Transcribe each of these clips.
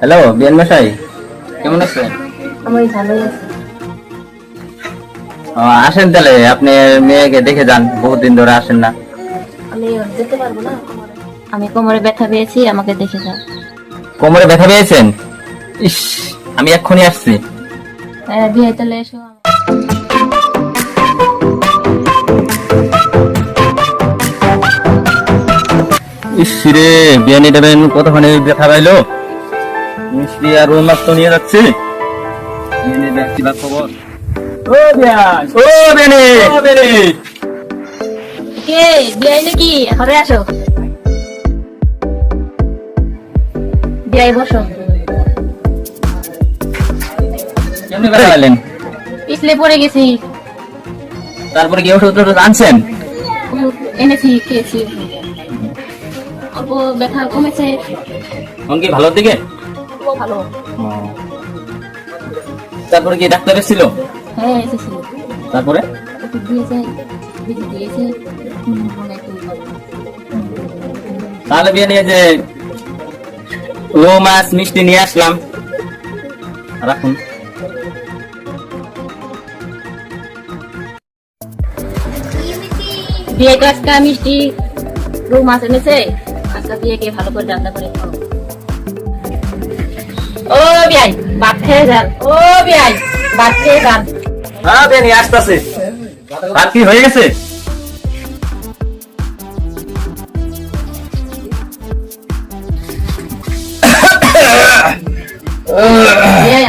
Hello বিয়ান মশাই কেমন আছেন? আমি ভালোই আছি। আসেন তাহলে আপনি মেয়েকে দেখে যান বহুত দিন ধরে আসেন না। আমি যেতে পারব না। আমি কোমরে ব্যথা পেয়েছি আমাকে দেখে যাও কোমরে ব্যথা পেয়েছেন? ইস আমি এক্ষুনি আসছি। হ্যাঁ বিয়ে তাহলে এসো। ইস রে বিয়ানি দেবেন কতখানি ব্যথা পাইলো? মিষ্টি আর মাছ তো নিয়ে যাচ্ছে। বা খবর। ও বিয়ান ও বিয়ানি ও বিয়ানি কে বিয়ে নাকি? ঘরে আসো। বিয়ে বসো। কেমনি পিছলে পড়ে গেছি। তারপরে কি ওষুধ টষুধ আনছেন? এনেছি খেয়েছি। অল্প ব্যথা কমেছে। কি ভালোর দিকে? ভালো। তারপরে কি ডাক্তার এসেছিল? হ্যাঁ এসেছি তারপরে? দিয়েছে দিয়েছে হুম, মনে। তাহলে বিয়ে নিয়ে যে রো মাছ মিষ্টি নিয়ে আসলাম। রাখুন। বিয়ে আজকে মিষ্টি রু মাছ এনেছে আজকে বিয়েকে ভালো করে রান্না করে খাও ও বিয়াই ভাত খেয়ে যান। ও বিয়াই ভাত খেয়ে যান। হ্যাঁ আসতেছে। আর কি হয়ে গেছে?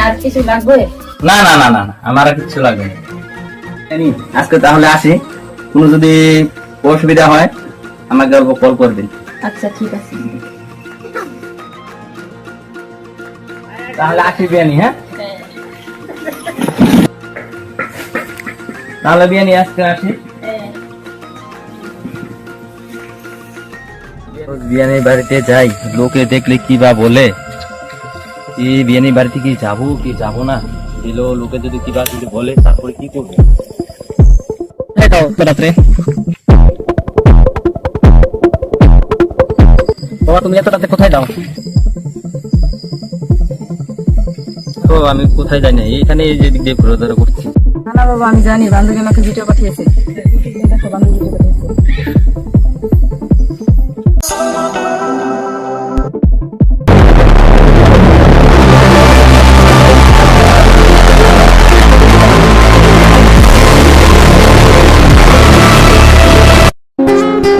আর কিছু লাগবে? না না না না আমার আর কিচ্ছু লাগবে আজকে তাহলে আসি। কোনো যদি অসুবিধা হয় আমাকে অল্প কল করবেন। আচ্ছা ঠিক আছে। তাহলে আসি বিয়ানি হ্যাঁ? তাহলে বিয়ানি আজকে আসি। বিয়ানির বাড়িতে যাই, লোকে দেখলে কি বা বলে? কি বিয়ানির বাড়িতে কি যাব কি যাব না? দিল, লোকে যদি কি বা যদি বলে, তারপরে কি করব? রাত্রে বাবা, তুমি এত রাতে কোথায় যাও? তো আমি কোথায় জানি এখানে এই যে দিক দিয়ে ঘুরে ধরে করছি। না বাবা আমি জানি বান্ধবী আমাকে ভিডিও পাঠিয়েছে। হ্যাঁ, দেখো বান্ধবী ভিডিও